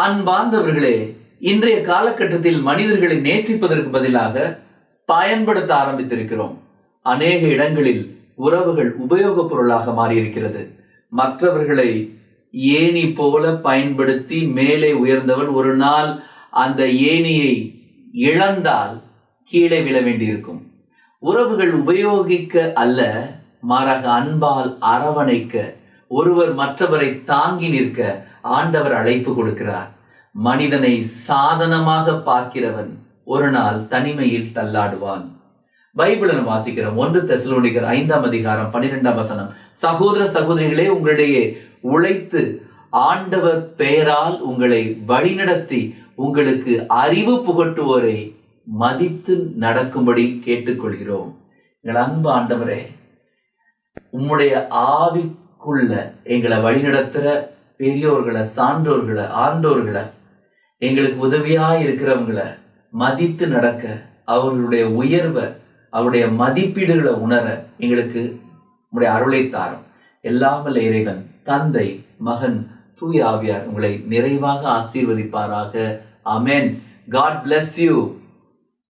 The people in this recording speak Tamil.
அன்பார்ந்தவர்களே இன்றைய காலகட்டத்தில் மனிதர்களை நேசிப்பதற்கு பதிலாக பயன்படுத்த ஆரம்பித்திருக்கிறோம். அநேக இடங்களில் உறவுகள் உபயோகப் பொருளாக மாறியிருக்கிறது. மற்றவர்களை ஏணி போல பயன்படுத்தி மேலே உயர்ந்தவன் ஒரு நாள் அந்த ஏணியை இழந்தால் கீழே விழ வேண்டியிருக்கும். உறவுகள் உபயோகிக்க அல்ல மாறாக அன்பால் அரவணைக்க ஒருவர் மற்றவரை தாங்கி நிற்க ஆண்டவர் அழைப்பு கொடுக்கிறார். மனிதனை சாதனமாக பார்க்கிறவன் ஒரு நாள் தனிமையில் தள்ளாடுவான். பைபிளை வாசிக்கிறோம். ஒன்று தெசலோனிகர் ஐந்தாம் அதிகாரம் பன்னிரெண்டாம் வசனம். சகோதர சகோதரிகளே உங்களிடையே உழைத்து ஆண்டவர் பெயரால் உங்களை வழிநடத்தி உங்களுக்கு அறிவு புகட்டுவோரை மதித்து நடக்கும்படி கேட்டுக்கொள்கிறோம். எங்கள் அன்பு ஆண்டவரே உம்முடைய ஆவி ஆவிக்குள்ள எங்களை வழிநடத்துகிற பெரியோர்களை சான்றோர்களை ஆண்டோர்களை எங்களுக்கு உதவியாக இருக்கிறவங்களை மதித்து நடக்க அவர்களுடைய உயர்வை அவருடைய மதிப்பீடுகளை உணர எங்களுக்கு உங்களுடைய அருளை தாரும். எல்லாமல்ல இறைவன் தந்தை மகன் தூய் ஆவியார் உங்களை நிறைவாக ஆசீர்வதிப்பாராக. அமேன் காட் பிளஸ் யூ